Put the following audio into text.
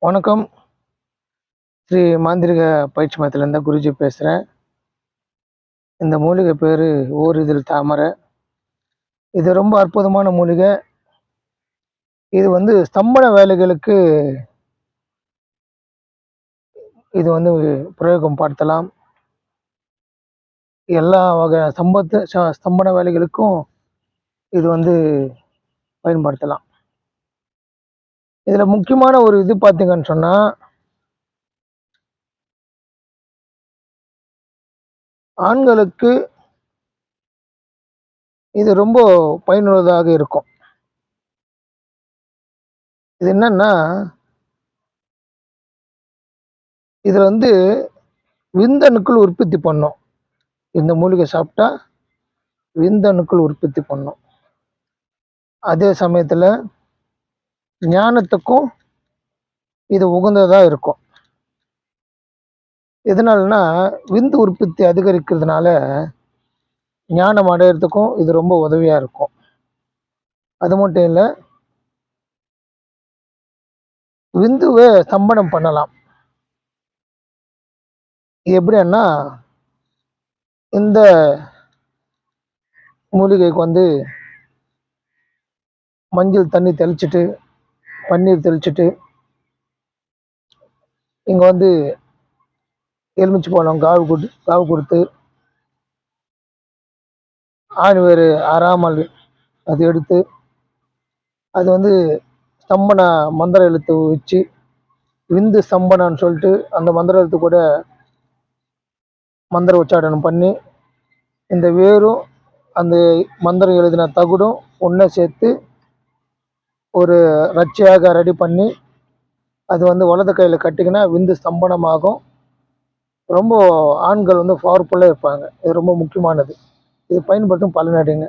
வணக்கம். ஸ்ரீ மாந்திரிக பயிற்சி மையத்திலேருந்து குருஜி பேசுகிறேன் இந்த மூலிகை பேர் ஓரிதில் தாமரை. இது ரொம்ப அற்புதமான மூலிகை. இது வந்து ஸ்தம்பன வேலைகளுக்கு இது வந்து பிரயோகம் படுத்தலாம். எல்லா வகை ஸ்தம்பத்து ச- ஸ்தம்பன வேலைகளுக்கும் இது வந்து பயன்படுத்தலாம். இதில் முக்கியமான ஒரு இது பார்த்தீங்கன்னு சொன்னால் ஆண்களுக்கு இது ரொம்ப பயனுள்ளதாக இருக்கும். இது என்னன்னா இதில் வந்து விந்தணுக்கள் உற்பத்தி பண்ணும். இந்த மூலிகை சாப்பிட்டா விந்தணுக்கள் உற்பத்தி பண்ணும். அதே சமயத்தில் ஞானத்துக்கும் இது உகந்ததாக இருக்கும். எதனாலனா விந்து உற்பத்தி அதிகரிக்கிறதுனால ஞானம் அடையிறதுக்கும் இது ரொம்ப உதவியாக இருக்கும். அது மட்டும் இல்லை விந்துவை ஸ்தம்பனம் பண்ணலாம். எப்படின்னா இந்த மூலிகைக்கு வந்து மஞ்சள் தண்ணி தெளிச்சிட்டு பன்னீர் தெளிச்சுட்டு இங்கே வந்து எலுமிச்சை பழம் காவு கொடுத்து காவு கொடுத்து ஆணி வேறு அறாமல் அது எடுத்து அது வந்து ஸ்தம்பன மந்திர எழுத்து வச்சு விந்து ஸ்தம்பனான்னு சொல்லிட்டு அந்த மந்திர எழுத்து கூட மந்திர உச்சாடனம் பண்ணி இந்த வேரும் அந்த மந்திரம் எழுதின தகுடும் ஒன்றை சேர்த்து ஒரு ரச்சையாக ரெடி பண்ணி அது வந்து வலது கையில் கட்டிங்கன்னா விந்து ஸ்தம்பனமாகும். ரொம்ப ஆண்கள் வந்து பவர்ஃபுல்லாக இருப்பாங்க. இது ரொம்ப முக்கியமானது. இது பயன்படுத்தும் பலனடைங்க.